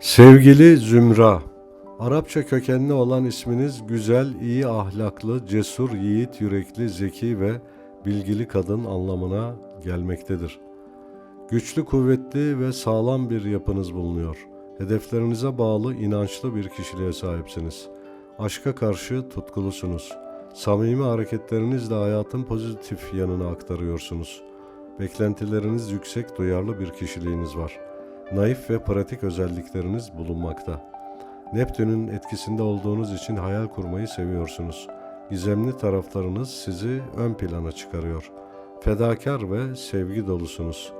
Sevgili Zümra, Arapça kökenli olan isminiz güzel, iyi ahlaklı, cesur, yiğit, yürekli, zeki ve bilgili kadın anlamına gelmektedir. Güçlü, kuvvetli ve sağlam bir yapınız bulunuyor. Hedeflerinize bağlı, inançlı bir kişiliğe sahipsiniz. Aşka karşı tutkulusunuz. Samimi hareketlerinizle hayatın pozitif yanına aktarıyorsunuz. Beklentileriniz yüksek, duyarlı bir kişiliğiniz var. Naif ve pratik özellikleriniz bulunmakta. Neptün'ün etkisinde olduğunuz için hayal kurmayı seviyorsunuz. Gizemli taraflarınız sizi ön plana çıkarıyor. Fedakar ve sevgi dolusunuz.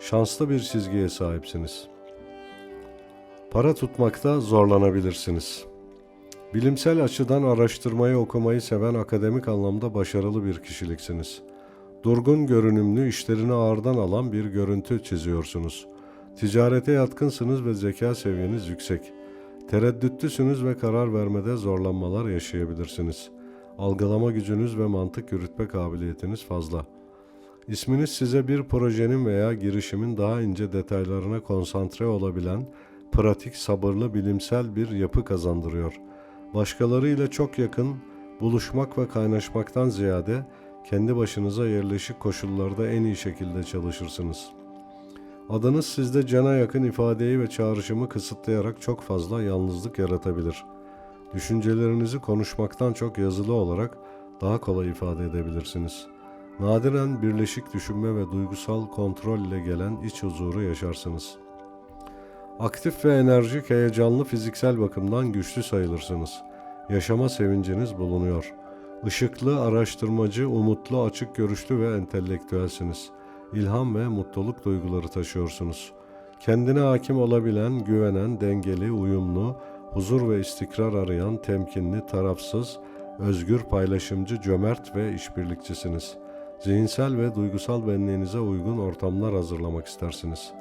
Şanslı bir çizgiye sahipsiniz. Para tutmakta zorlanabilirsiniz. Bilimsel açıdan araştırmayı okumayı seven akademik anlamda başarılı bir kişiliksiniz. Durgun görünümlü, işlerini ağırdan alan bir görüntü çiziyorsunuz. Ticarete yatkınsınız ve zeka seviyeniz yüksek. Tereddütlüsünüz ve karar vermede zorlanmalar yaşayabilirsiniz. Algılama gücünüz ve mantık yürütme kabiliyetiniz fazla. İsminiz size bir projenin veya girişimin daha ince detaylarına konsantre olabilen, pratik, sabırlı, bilimsel bir yapı kazandırıyor. Başkalarıyla çok yakın, buluşmak ve kaynaşmaktan ziyade kendi başınıza yerleşik koşullarda en iyi şekilde çalışırsınız.'' Adınız sizde cana yakın ifadeyi ve çağrışımı kısıtlayarak çok fazla yalnızlık yaratabilir. Düşüncelerinizi konuşmaktan çok yazılı olarak daha kolay ifade edebilirsiniz. Nadiren birleşik düşünme ve duygusal kontrol ile gelen iç huzuru yaşarsınız. Aktif ve enerjik, heyecanlı fiziksel bakımdan güçlü sayılırsınız. Yaşama sevinciniz bulunuyor. Işıklı, araştırmacı, umutlu, açık görüşlü ve entelektüelsiniz.'' İlham ve mutluluk duyguları taşıyorsunuz. Kendine hakim olabilen, güvenen, dengeli, uyumlu, huzur ve istikrar arayan, temkinli, tarafsız, özgür, paylaşımcı, cömert ve işbirlikçisiniz. Zihinsel ve duygusal benliğinize uygun ortamlar hazırlamak istersiniz.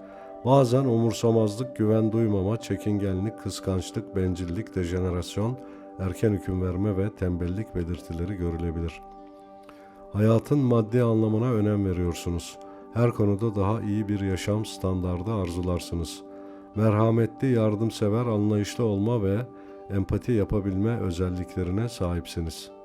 Bazen umursamazlık, güven duymama, çekingenlik, kıskançlık, bencillik, dejenerasyon, erken hüküm verme ve tembellik belirtileri görülebilir. Hayatın maddi anlamına önem veriyorsunuz. Her konuda daha iyi bir yaşam standardı arzularsınız. Merhametli, yardımsever, anlayışlı olma ve empati yapabilme özelliklerine sahipsiniz.